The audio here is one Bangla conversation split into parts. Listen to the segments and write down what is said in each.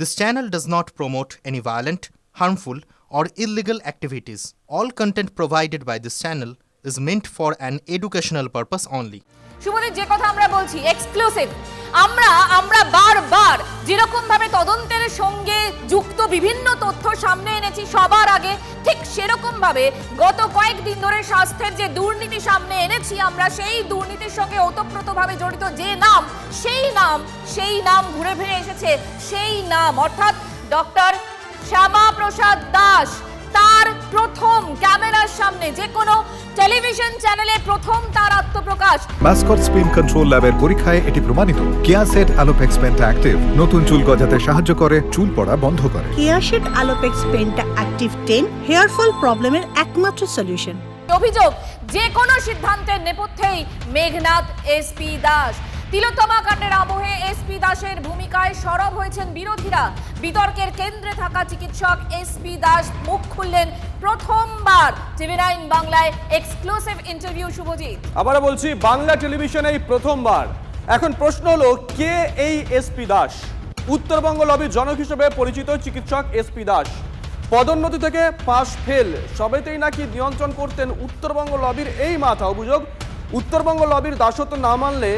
This channel does not promote any violent, harmful, or illegal activities. All content provided by this channel is meant for an educational purpose only. Subhadip যে কথা আমরা বলছি এক্সক্লুসিভ আমরা আমরা বারবার যেরকম ভাবে তদন্তের সঙ্গে যুক্ত বিভিন্ন তথ্য সামনে এনেছি সবার আগে, ঠিক সেরকম ভাবে গত কয়েকদিন ধরে স্বাস্থ্যের যে দুর্নীতি সামনে এনেছি আমরা, সেই দুর্নীতির সঙ্গে ওতপ্রোতভাবে জড়িত যে নাম, সেই নাম সেই নাম ঘুরে ফিরে এসেছে, সেই নাম। অর্থাৎ ডক্টর শ্যামা প্রসাদ দাস তার প্রথম ক্যামেরার সামনে যে কোনো টেলিভিশন চ্যানেলে প্রথম তার আত্মপ্রকাশ। মাস্কট স্পিন কন্ট্রোল ল্যাবের পরীক্ষায় এটি প্রমাণিত। Keyaseth Alopex Penta Active. নতুন চুল গজাতে সাহায্য করে চুল পড়া বন্ধ করে। কেয়াশেড আলোপেক্স পেনটা অ্যাক্টিভ টেন হেয়ার ফল প্রবলেমের একমাত্র সলিউশন। অভিযোগ যে কোনো সিদ্ধান্তের নেপথ্যেই মেঘনাথ এসপি দাস। তিলোত্তমা কাণ্ডের আবহে এসপি দাসের ভূমিকায় সরব হয়েছেন বিরোধীরা। বিতর্কের কেন্দ্রে থাকা চিকিৎসক এসপি দাস মুখ খুললেন প্রথমবার। টিভি নাইন বাংলায় এক্সক্লুসিভ ইন্টারভিউ, শুভজিৎ। আবারও বলছি, বাংলা টেলিভিশনে এই প্রথমবার। এখন প্রশ্ন হলো, কে এই এসপি দাস? উত্তরবঙ্গ লবির জনক হিসেবে পরিচিত চিকিৎসক এসপি দাস। পদোন্নতি থেকে পাশ ফেল। সবেতেই নাকি নিয়ন্ত্রণ করতেন উত্তরবঙ্গ লবির এই মাথা অভিযোগ। উত্তরবঙ্গ লবির দাসত্ব না মানলে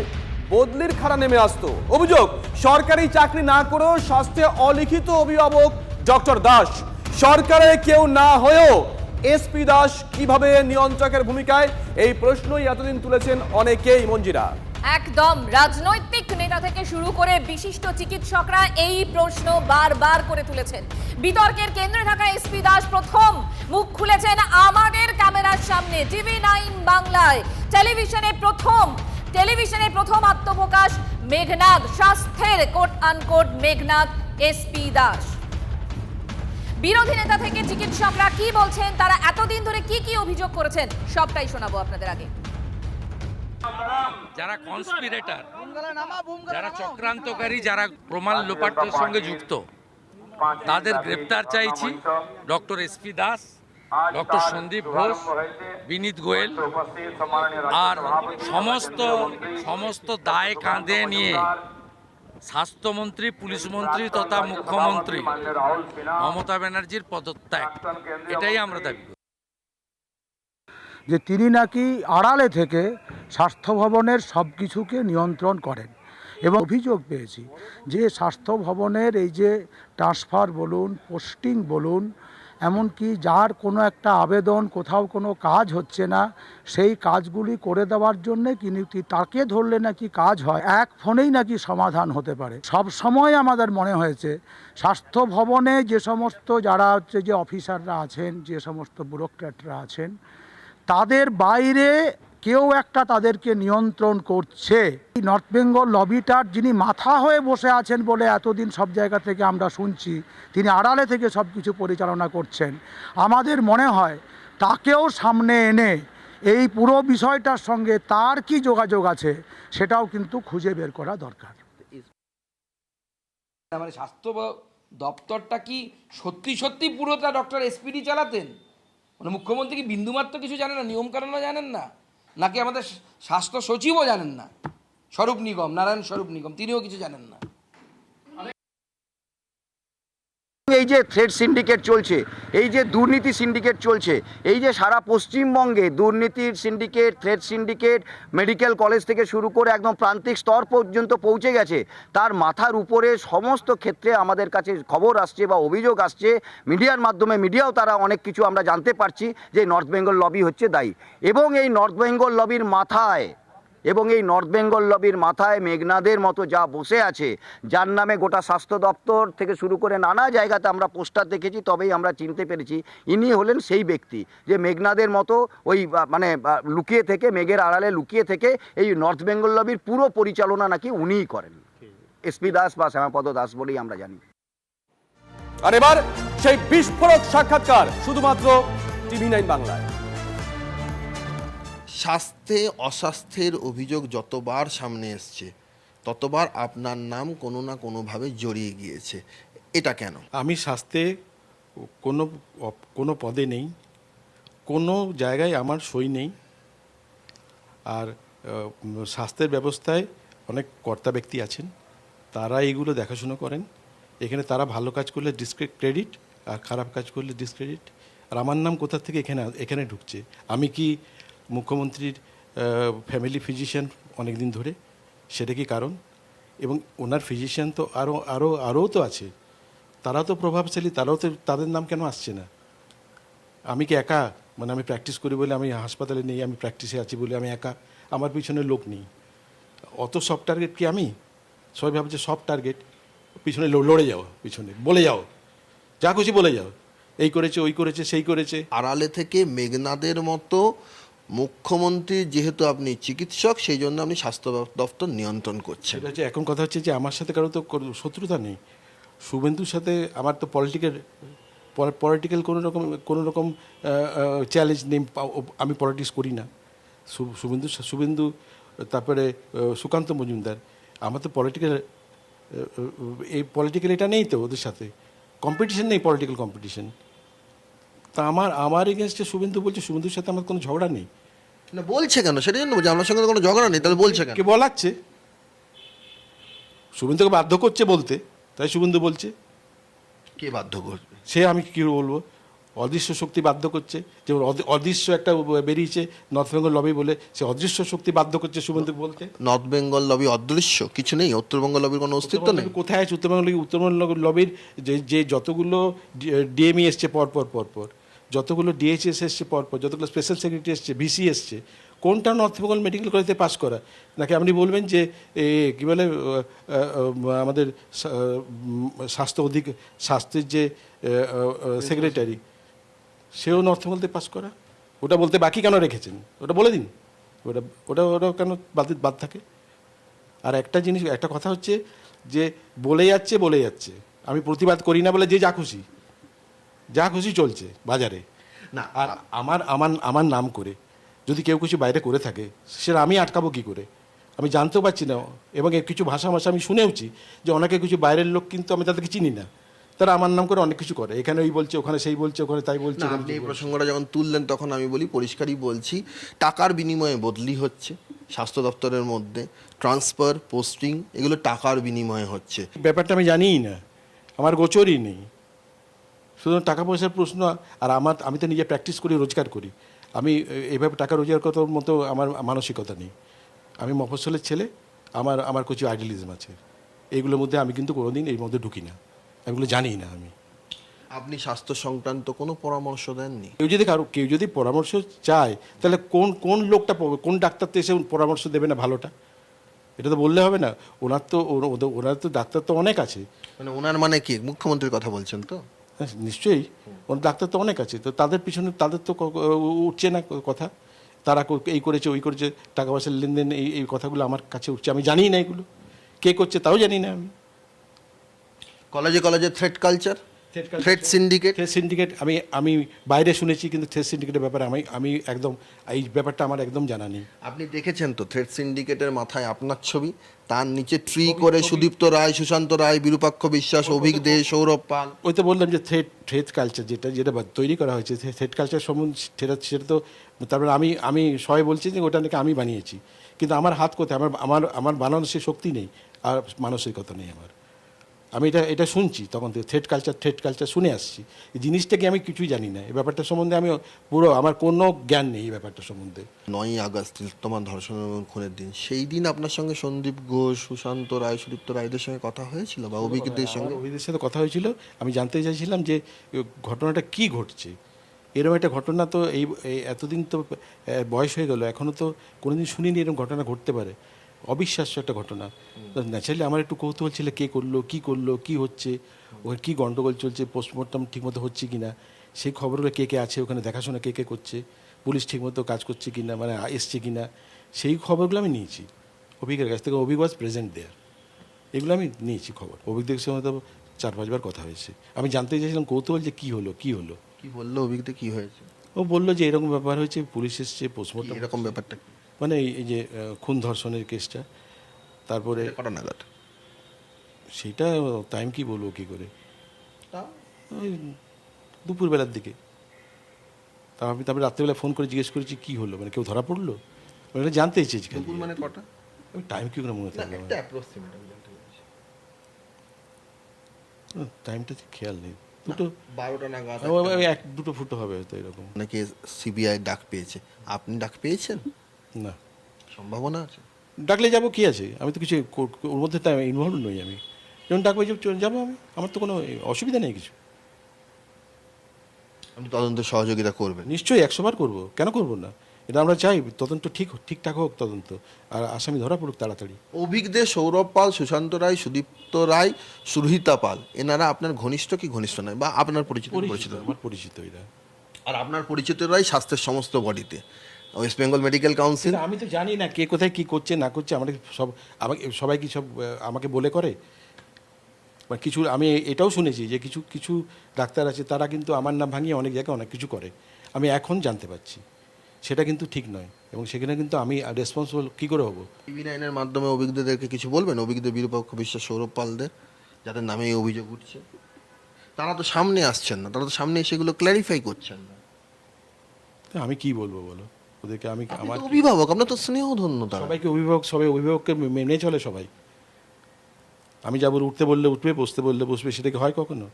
বদলির খাড়া নেমে আসতো। অভিযোগ, সরকারি চাকরি না করেও স্বাস্থ্যে অলিখিত অভিভাবক ডক্টর দাস। সরকারে কেউ না হয়েও এসপি দাস কীভাবে নিয়ন্ত্রকের ভূমিকায়? এই প্রশ্নই এতদিন তুলেছেন অনেকেই মঞ্জিরা। একদম, রাজনৈতিক নেতা থেকে শুরু করে বিশিষ্ট চিকিৎসকরা এই প্রশ্ন বারবার করে তুলেছেন। বিতর্কের কেন্দ্রে থাকা এসপি দাস প্রথম মুখ খুলেছেন আমাদের ক্যামেরার সামনে, টিভি নাইন বাংলায়। টেলিভিশনে প্রথম টেলিভিশনে প্রথম আত্মপ্রকাশ মেঘনাথ স্বাস্থ্যের quote unquote Meghnath SP Das. বিরোধী নেতা থেকে চিকিৎসকরা কি বলছেন তারা এতদিন ধরে কি কি অভিযোগ করেছেন সবটাই শোনাবো আপনাদের আগে। যারা কনস্পিরেটার যারা চক্রান্তকারী যারা প্রমাণ লোপাটের সঙ্গে যুক্ত তাদের গ্রেপ্তার চাইছি doctor SP Das. Doctor Sandip Ghosh, Binit Goyal আর সমস্ত সমস্ত দায় কাঁধে নিয়ে স্বাস্থ্যমন্ত্রী, পুলিশ মন্ত্রী তথা মুখ্যমন্ত্রী মমতা ব্যানার্জির পদত্যাগ। এটাই আমরা দাবি করি। যে তিনি নাকি আড়ালে থেকে স্বাস্থ্য ভবনের সব কিছুকে নিয়ন্ত্রণ করেন এবং অভিযোগ পেয়েছি যে স্বাস্থ্য ভবনের এই যে ট্রান্সফার বলুন, পোস্টিং বলুন এমনকি যার কোনো একটা আবেদন, কোথাও কোনো কাজ হচ্ছে না, সেই কাজগুলি করে দেওয়ার জন্যে কিন্তু তাকে ধরলে নাকি কাজ হয়? এক ফোনেই নাকি সমাধান হতে পারে। সব সময় আমাদের মনে হয়েছে, স্বাস্থ্য ভবনে যে সমস্ত যারা হচ্ছে যে অফিসাররা আছেন, যে সমস্ত ব্যুরোক্র্যাটরা আছেন, তাদের বাইরে কেউ একটা তাদেরকে নিয়ন্ত্রণ করছে। নর্থ বেঙ্গল লবিটার যিনি মাথা হয়ে বসে আছেন বলে এতদিন সব জায়গা থেকে আমরা শুনছি, তিনি আড়ালে থেকে সব কিছু পরিচালনা করছেন। আমাদের মনে হয় তাকেও সামনে এনে এই পুরো বিষয়টার সঙ্গে তার কি যোগাযোগ আছে, সেটাও কিন্তু খুঁজে বের করা দরকার। মানে স্বাস্থ্য দপ্তরটা কি সত্যি সত্যি পুরোটা ডক্টর এসপিডি চালাতেন? মানে মুখ্যমন্ত্রী কি বিন্দুমাত্র কিছু জানেন না? নিয়মকানুনও জানেন না? নাকি আমাদের স্বাস্থ্য সচিবও জানেন না? স্বরূপ নিগম, নারায়ণ স্বরূপ নিগম, তিনিও কিছু জানেন না। এই যে থ্রেড সিন্ডিকেট চলছে, এই যে দুর্নীতি সিন্ডিকেট চলছে, এই যে সারা পশ্চিমবঙ্গে দুর্নীতির syndicate threat syndicate medical college থেকে শুরু করে একদম প্রান্তিক স্তর পর্যন্ত পৌঁছে গেছে, তার মাথার উপরে সমস্ত ক্ষেত্রে আমাদের কাছে খবর আসছে বা অভিযোগ আসছে, মিডিয়ার মাধ্যমে, মিডিয়াও তারা অনেক কিছু আমরা জানতে পারছি যে নর্থ বেঙ্গল লবি হচ্ছে দায়ী। এবং এই নর্থ বেঙ্গল লবির মাথায় এবং এই নর্থ বেঙ্গল লবির মাথায় মেঘনাদের মতো যা বসে আছে, যার নামে গোটা স্বাস্থ্য দপ্তর থেকে শুরু করে নানা জায়গাতে আমরা পোস্টার দেখেছি, তবেই আমরা চিনতে পেরেছি ইনি হলেন সেই ব্যক্তি যে মেঘনাদের মতো ওই মানে লুকিয়ে থেকে, মেঘের আড়ালে লুকিয়ে থেকে এই নর্থ বেঙ্গল লবির পুরো পরিচালনা নাকি উনিই করেন। এসপি দাস বা শ্যামাপদ দাস বলেই আমরা জানি। আর এবার সেই বিস্ফোরক সাক্ষাৎকার, শুধুমাত্র টিভি নাইন বাংলায়। স্বাস্থ্যে অস্বাস্থ্যের অভিযোগ যতবার সামনে এসছে, ততবার আপনার নাম কোনো না কোনোভাবে জড়িয়ে গিয়েছে। এটা কেন? আমি স্বাস্থ্যে কোনো কোনো পদে নেই, কোনো জায়গায় আমার সই নেই। আর স্বাস্থ্যের ব্যবস্থায় অনেক কর্তা ব্যক্তি আছেন, তারা এইগুলো দেখাশুনো করেন। এখানে তারা ভালো কাজ করলে ডিসক্রে ক্রেডিট আর খারাপ কাজ করলে ডিসক্রেডিট আর আমার নাম কোথা থেকে এখানে এখানে ঢুকছে? আমি কি মুখ্যমন্ত্রীর ফ্যামিলি ফিজিশিয়ান অনেক দিন ধরে, সেটা কি কারণ? এবং ওনার ফিজিশিয়ান তো আরও আরও আরও তো আছে। তারা তো প্রভাবশালী, তারাও তো তাদের নাম কেন আসছে না? আমি কি একা? মানে আমি প্র্যাকটিস করি বলে আমি হাসপাতালে নেই, আমি প্র্যাকটিসে আছি বলে আমি একা, আমার পিছনে লোক নেই। অত সব টার্গেট কি আমি? সবাই ভাবছে সব টার্গেট পিছনে লড়ে যাও, পিছনে, বলে যাও, যা খুশি বলে যাও। এই করেছে, ওই করেছে, সেই করেছে। আড়ালে থেকে মেঘনাদের মতো মুখ্যমন্ত্রী যেহেতু আপনি চিকিৎসক সেই জন্য আপনি স্বাস্থ্য দপ্তর নিয়ন্ত্রণ করছেন। সেটা হচ্ছে, এখন কথা হচ্ছে যে আমার সাথে কারও তো শত্রুতা নেই। শুভেন্দুর সাথে আমার তো পলিটিক্যাল পলিটিক্যাল কোনো রকম কোনো রকম চ্যালেঞ্জ নেই আমি পলিটিক্স করি না। শুভেন্দু শুভেন্দু, তারপরে সুকান্ত মজুমদার, আমার তো পলিটিক্যাল এই পলিটিক্যাল এটা নেই তো ওদের সাথে। কম্পিটিশন নেই পলিটিক্যাল কম্পিটিশন তা আমার আমার এগেনস্টে শুভেন্দু বলছে, শুভেন্দুর সাথে আমার কোনো ঝগড়া নেই। না বলছে কেন? সেটা জন্য বলছি আপনার সঙ্গে তো কোনো ঝগড়া নেই তাহলে বলছে কেন? কে বলাচ্ছে? শুভেন্দুকে বাধ্য করছে বলতে তাই শুভেন্দু বলছে। কে বাধ্য করবে? সে আমি কি বলব? অদৃশ্য শক্তি বাধ্য করছে যেমন অদৃশ্য একটা বেরিয়েছে নর্থ বেঙ্গল লবি বলে সে অদৃশ্য শক্তি বাধ্য করছে শুভেন্দু বলতে। নর্থ বেঙ্গল লবি অদৃশ্য কিছু নেই উত্তরবঙ্গ লবির কোনো অস্তিত্ব নেই? কোথায় আছে? উত্তরবঙ্গ লবি উত্তরবঙ্গ লবির যে যে যতগুলো ডিএমই এসছে পরপর পরপর যতগুলো ডিএইচএস এসছে পরপর, যতগুলো স্পেশাল সেক্রেটারি এসছে ভিসি এসছে, কোনটা নর্থ বেঙ্গল মেডিকেল কলেজে পাস করা? নাকি আপনি বলবেন যে কি বলে আমাদের স্বাস্থ্য অধিক, স্বাস্থ্যের যে সেক্রেটারি সেও নর্থ বেঙ্গলতে পাস করা? ওটা বলতে বাকি কেন রেখেছেন? ওটা বলে দিন। ওটা ওটা ওটা কেন বাদ বাদ থাকে? আর একটা জিনিস, একটা কথা হচ্ছে যে, বলে যাচ্ছে বলে যাচ্ছে। আমি প্রতিবাদ করি না বলে যে যা খুশি। যা খুশি চলছে বাজারে। না আর আমার আমার আমার নাম করে যদি কেউ কিছু বাইরে করে থাকে সেটা আমি আটকাবো কি করে? আমি জানতেও পারছি না এবং এর কিছু ভাষা ভাষা আমি শুনেওছি যে অনেকে কিছু বাইরের লোক কিন্তু আমি তাদেরকে চিনি না। তারা আমার নাম করে অনেক কিছু করে। এখানে ওই বলছে ওখানে সেই বলছে ওখানে তাই বলছে আপনি এই প্রসঙ্গটা যখন তুললেন তখন আমি বলি পরিষ্কারই বলছি টাকার বিনিময়ে বদলি হচ্ছে স্বাস্থ্য দপ্তরের মধ্যে ট্রান্সফার পোস্টিং এগুলো টাকার বিনিময়ে হচ্ছে। ব্যাপারটা আমি জানিই না আমার গোচরই নেই। শুধু টাকা পয়সার প্রশ্ন আর আমার আমি তো নিজে প্র্যাকটিস করি রোজগার করি। আমি এইভাবে টাকা রোজগার করার মতো আমার মানসিকতা নেই। আমি মফস্বলের ছেলে আমার আমার কিছু আইডিয়ালিজম আছে। এইগুলোর মধ্যে আমি কিন্তু কোনোদিন এর মধ্যে ঢুকি না। এগুলো জানি না আমি। আপনি স্বাস্থ্য সংক্রান্ত কোনো পরামর্শ দেননি? কেউ যদি কারও কেউ যদি পরামর্শ চায় তাহলে কোন কোন লোকটা কোন ডাক্তার তো এসে পরামর্শ দেবে না ভালোটা? এটা তো বললে হবে না। ওনার তো ওনার তো ডাক্তার তো অনেক আছে। মানে ওনার মানে কি? মুখ্যমন্ত্রীর কথা বলছেন তো? নিশ্চয়ই। ওর ডাক্তার তো অনেক আছে, তো তাদের পিছনে তাদের তো উঠছে না কথা। তারা এই করেছে, ওই করেছে টাকা পয়সার লেনদেন, এই এই কথাগুলো আমার কাছে উঠছে। আমি জানি না এগুলো। কে করছে তাও জানি না আমি। কলেজে কলেজে threat culture threat syndicate threat syndicate আমি আমি বাইরে শুনেছি কিন্তু থ্রেড সিন্ডিকেটের ব্যাপারে আমি আমি একদম এই ব্যাপারটা আমার একদম জানা নেই। আপনি দেখেছেন তো থ্রেড সিন্ডিকেটের মাথায় আপনার ছবি? তার নিচে ট্রি করে সুদীপ্ত রায় সুশান্ত রায় বিরূপাক্ষ বিশ্বাস অভিক দে সৌরভ পাল। ওই তো বললাম যে থ্রেড থ্রেড কালচার যেটা যেটা তৈরি করা হয়েছে থ্রেড কালচার সম্বন্ধে সেটা সেটা তো তারপরে আমি আমি সবাই বলছি যে ওটা নাকি আমি বানিয়েছি। কিন্তু আমার হাত কোথায়? আমার আমার আমার বানানোর সে শক্তি নেই আর মানসিকতা নেই আমার। আমি এটা এটা শুনছি তখন থেকে থ্রেড কালচার থ্রেড কালচার শুনে আসছি। এই জিনিসটাকে আমি কিছুই জানি না এই ব্যাপারটা সম্বন্ধে আমি পুরো আমার কোনো জ্ঞান নেই এই ব্যাপারটা সম্বন্ধে। নয়ই আগস্ট তোমার ধর্ষণ এবং খুনের দিন। সেই দিন আপনার সঙ্গে সন্দীপ ঘোষ সুশান্ত রায় সুদীপ্ত রায়দের সঙ্গে কথা হয়েছিল বা অভিজ্ঞদের সঙ্গে? অভিদের সাথে কথা হয়েছিল। আমি জানতে চাইছিলাম যে ঘটনাটা কি ঘটছে? এরকম একটা ঘটনা তো এই এই এতদিন তো বয়স হয়ে গেল এখনও তো কোনোদিন শুনিনি এরকম ঘটনা ঘটতে পারে। অবিশ্বাস্য একটা ঘটনা। ন্যাচারালি আমার একটু কৌতূহল ছিল কে করল কি করল কি হচ্ছে ওর কি গন্ডগোল চলছে পোস্টমর্টম ঠিকমতো হচ্ছে কি না সেই খবরগুলো কে কে আছে ওখানে দেখাশোনা কে কে করছে পুলিশ ঠিকমতো কাজ করছে কি না মানে এসছে কি না সেই খবরগুলো আমি নিয়েছি। অভিজ্ঞের কাছ থেকে অভিজ্ঞ ওয়াজ প্রেজেন্ট দেয়ার এগুলো আমি নিয়েছি খবর। অভিজ্ঞদের সঙ্গে তো চার পাঁচবার কথা হয়েছে। আমি জানতে চাইছিলাম কৌতূহল যে কী হলো কী হলো। কী বলল অভিজ্ঞতা কী হয়েছে? ও বলল যে এরকম ব্যাপার হয়েছে পুলিশ এসছে পোস্টমর্টম এরকম ব্যাপারটা? মানে এই- যে খুন ধর্ষণের কেসটা তারপরে কটা নাগাদ? সেটা টাইম কি বলব কী করে? ওই দুপুরবেলার দিকে। তা আমি তারপরে রাত্রেবেলা ফোন করে জিজ্ঞেস করেছি কী হলো? মানে কেউ ধরা পড়ল? মানে এটা জানতে চেয়েছি মানে কটা? আমি টাইম কি করে মনে থাকবে। টাইমটা খেয়াল নেই। দুটো বারোটা নাগাদ এক দুটো ফুটো হবে হয়তো এরকম। অনেকে সিবিআই ডাক পেয়েছে। আপনি ডাক পেয়েছেন? না। সম্ভাবনা আছে? ডাকলে যাব কি আছে? আমি তো কিছু ওর মধ্যে তো ইনভলভ নই আমি। যখন ডাকবে যাব আমি। আমার তো কোনো অসুবিধা নেই কিছু। আপনি তদন্তে সহযোগিতা করবেন। নিশ্চয়ই একশো বার করব। কেন করব না? এটা আমরা চাই তদন্ত ঠিক ঠিকঠাক হোক তদন্ত। আর আসামি ধরা পড়ুক তাড়াতাড়ি। অভিজ্ঞদের সৌরভ পাল সুশান্ত রায় সুদীপ্ত রায় সুরহিতা পাল এনারা আপনার ঘনিষ্ঠ কি ঘনিষ্ঠ নয় বা আপনার পরিচিত পরিচিত পরিচিত? আমার পরিচিত এরা আর আপনার পরিচিতরাই স্বাস্থ্যের সমস্ত বডিতে। ওয়েস্ট বেঙ্গল মেডিকেল কাউন্সিল আমি তো জানি না কে কোথায় কি করছে না করছে আমাকে সব আমাকে সবাই কি সব আমাকে বলে করে? কিছু আমি এটাও শুনেছি যে কিছু কিছু ডাক্তার আছে তারা কিন্তু আমার নাম ভাঙিয়ে অনেক জায়গায় অনেক কিছু করে। আমি এখন জানতে পারছি। সেটা কিন্তু ঠিক নয়। এবং সেখানে কিন্তু আমি রেসপন্সিবল কী করে হব? টিভি নাইনের মাধ্যমে অভিজ্ঞদেরকে কিছু বলবেন? অভিজ্ঞদের বিরূপাক্ষ বিশ্বাস সৌরভ পালদের যাদের নামে এই অভিযোগ উঠছে। তারা তো সামনে আসছেন না তারা তো সামনে সেগুলো ক্ল্যারিফাই করছেন না। আমি কি বলব বলো? ওদেরকে আমি আমার অভিভাবক আপনার তো স্নেহ ধন্য সবাইকে অভিভাবক সবাই অভিভাবককে মেনে চলে সবাই। আমি যাব উঠতে বললে উঠবে বসতে বললে বসবে সেটা কি হয় কখনো?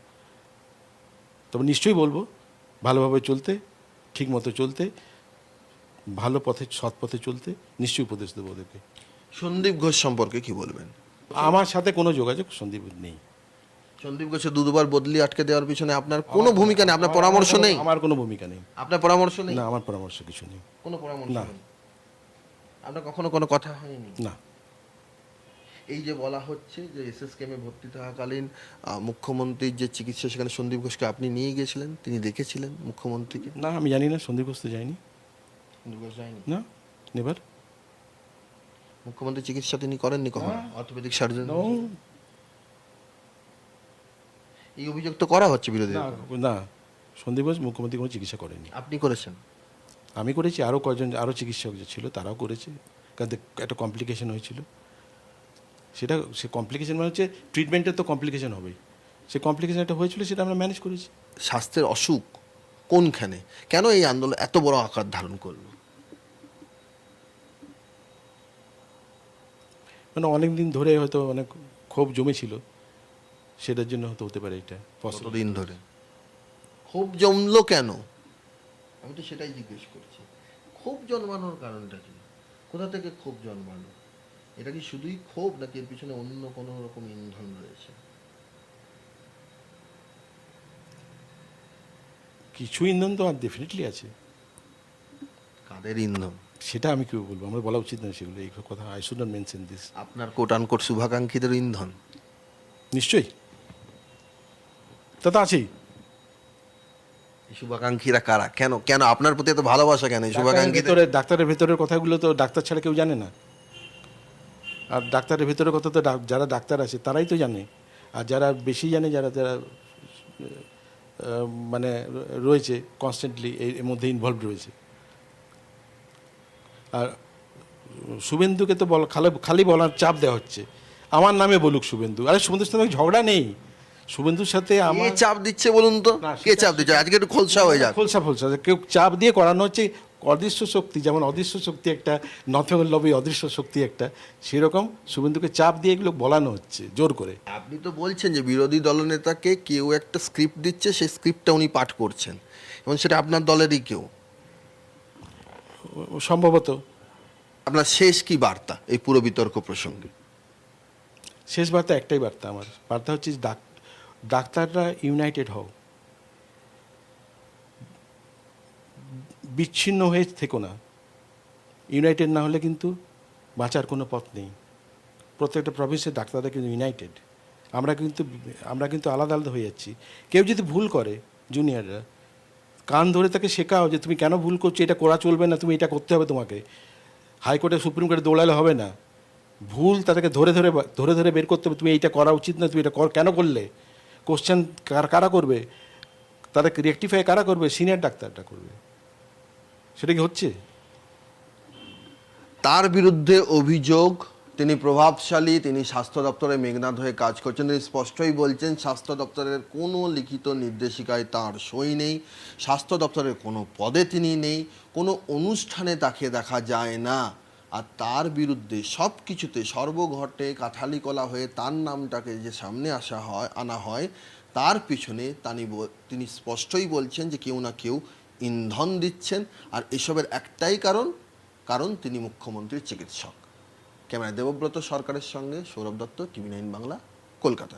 তবে নিশ্চয়ই বলব ভালোভাবে চলতে ঠিক মতো চলতে ভালো পথে সৎ পথে চলতে নিশ্চয়ই উপদেশ দেবো ওদেরকে। সন্দীপ ঘোষ সম্পর্কে কি বলবেন? আমার সাথে কোনো যোগাযোগ সন্দীপ নেই। সন্দীপ ঘোষের দু দুবার বদলি আটকে দেওয়ার পিছনে আপনার কোনো ভূমিকা নেই? আপনার পরামর্শ নেই? আমার কোনো ভূমিকা নেই। আপনার পরামর্শ নেই? না আমার পরামর্শ কিছু নেই। কোনো পরামর্শ না। আপনার কখনো কোনো কথা হয়নি? না। এই যে বলা হচ্ছে যে এসএস কেমে ভর্তি থাকাকালীন মুখ্যমন্ত্রীর যে চিকিৎসা সেখানে সন্দীপ ঘোষকে আপনি নিয়ে গিয়েছিলেন? তিনি দেখেছিলেন মুখ্যমন্ত্রীকে? না আমি জানি না সন্দীপ ঘোষ তো যায়নি। সন্দীপ ঘোষ যায়নি? না নেবার মুখ্যমন্ত্রী চিকিৎসা তিনি করেননি কখনো? Orthopaedic surgeon? এই অভিযোগ তো করা হচ্ছে বিরোধী না না সন্দীপ ঘোষ মুখ্যমন্ত্রী কোনো চিকিৎসা করেনি আপনি করেছেন? আমি করেছি আরও কয়েকজন আরও চিকিৎসক যে ছিল তারাও করেছে। কারণ একটা কমপ্লিকেশন হয়েছিল। সেটা সে কমপ্লিকেশন মানে হচ্ছে ট্রিটমেন্টের তো কমপ্লিকেশন হবেই। সে কমপ্লিকেশন একটা হয়েছিল সেটা আমরা ম্যানেজ করেছি। স্বাস্থ্যের অসুখ কোনখানে? কেন এই আন্দোলন এত বড় আকার ধারণ করল? মানে অনেক দিন ধরে হয়তো অনেক ক্ষোভ জমেছিল। সেটার জন্য হয়তো হতে পারে এটা। কতদিন ধরে? ক্ষোভ জমলো কেন? আমি তো সেটাই জিজ্ঞেস করছি। ক্ষোভ জন্মানোর কারণটা কি? কোথা থেকে ক্ষোভ জন্মানো এটা কি শুধুই ক্ষোভ নাকি এর পিছনে অন্য কোনো রকম ইন্ধন রয়েছে? কিছু ইন্ধন তো আর ডেফিনেটলি আছে। কাদের ইন্ধন? সেটা আমি কেউ বলব? আমার বলা উচিত নয় সেগুলো এই কথা I should not mention this আপনার কোট আনকোট শুভাকাঙ্ক্ষীদের ইন্ধন। নিশ্চয়ই। আছেই শুভাকাঙ্ক্ষীরা কারা? কেন? কেন? আপনার প্রতি এত ভালোবাসা কেন? এই ডাক্তারের ডাক্তারের ভেতরের কথাগুলো তো ডাক্তার ছাড়া কেউ জানে না। আর ডাক্তারের ভেতরের কথা তো যারা ডাক্তার আছে তারাই তো জানে। আর যারা বেশি জানে যারা যারা মানে রয়েছে কনস্ট্যান্টলি এর মধ্যে ইনভলভ রয়েছে। আর শুভেন্দুকে তো বল খালি খালি বলার চাপ দেওয়া হচ্ছে। আমার নামে বলুক শুভেন্দু। আরে শুভেন্দুর সাথে ঝগড়া নেই। শুভেন্দুর সাথে আমার চাপ দিচ্ছে বলুন তো? কে চাপ দিচ্ছে? আজকে একটু খোলসা হয়ে যাক। খোলসা ফোলসা কেউ চাপ দিয়ে করানো হচ্ছে অদৃশ্য শক্তি যেমন অদৃশ্য শক্তি একটা নথেল লবি অদৃশ্য শক্তি একটা সেরকম শুভেন্দুকে চাপ দিয়ে এগুলো বলানো হচ্ছে জোর করে। আপনি তো বলছেন যে বিরোধী দলনেতাকে কেউ একটা স্ক্রিপ্ট দিচ্ছে সেই স্ক্রিপ্টটা উনি পাঠ করছেন। এবং সেটা আপনার দলেরই কেউ। সম্ভবত। আপনার শেষ কি বার্তা এই পুরো বিতর্ক প্রসঙ্গে? শেষ বার্তা একটাই বার্তা আমার। বার্তা হচ্ছে ডাক ডাক্তাররা ইউনাইটেড হও। বিচ্ছিন্ন হয়ে থেকো না। ইউনাইটেড না হলে কিন্তু বাঁচার কোনো পথ নেই। প্রত্যেকটা প্রভিন্সের ডাক্তাররা কিন্তু ইউনাইটেড আমরা কিন্তু আমরা কিন্তু আলাদা আলাদা হয়ে যাচ্ছি। কেউ যদি ভুল করে জুনিয়ররা কান ধরে তাকে শেখাও যে তুমি কেন ভুল করছ, এটা করা চলবে না, তুমি এটা করতে হবে তোমাকে। হাইকোর্টে, সুপ্রিম কোর্টে দৌড়ালে হবে না। ভুল তাদেরকে ধরে ধরে ধরে ধরে বের করতে হবে, তুমি এইটা করা উচিত না, তুমি এটা কর, কেন করলে? কোশ্চেন কারা করবে? তাদেরকে রেকটিফাই কারা করবে? সিনিয়র ডাক্তারটা করবে। সেটা কি হচ্ছে? তার বিরুদ্ধে অভিযোগ, তিনি প্রভাবশালী, তিনি স্বাস্থ্য দপ্তরে মেঘনাথ হয়ে কাজ করছেন। তিনি স্পষ্টই বলছেন, স্বাস্থ্য দপ্তরের কোনো লিখিত নির্দেশিকায় তার সই নেই। স্বাস্থ্য দপ্তরের কোনো পদে তিনি নেই। কোনো অনুষ্ঠানে তাকে দেখা যায় না। আর তার বিরুদ্ধে সব কিছুতে সর্বঘটে কাঠালি কলা হয়ে তার নামটাকে যে সামনে আসা হয়, আনা হয়, তার পিছনে তানি তিনি স্পষ্টই বলছেন যে কেউ না কেউ ইন্ধন দিচ্ছেন। আর এসবের একটাই কারণ কারণ তিনি মুখ্যমন্ত্রীর চিকিৎসক। ক্যামেরা দেবব্রত সরকারের সঙ্গে সৌরভ দত্ত, টিভি নাইন বাংলা, কলকাতা।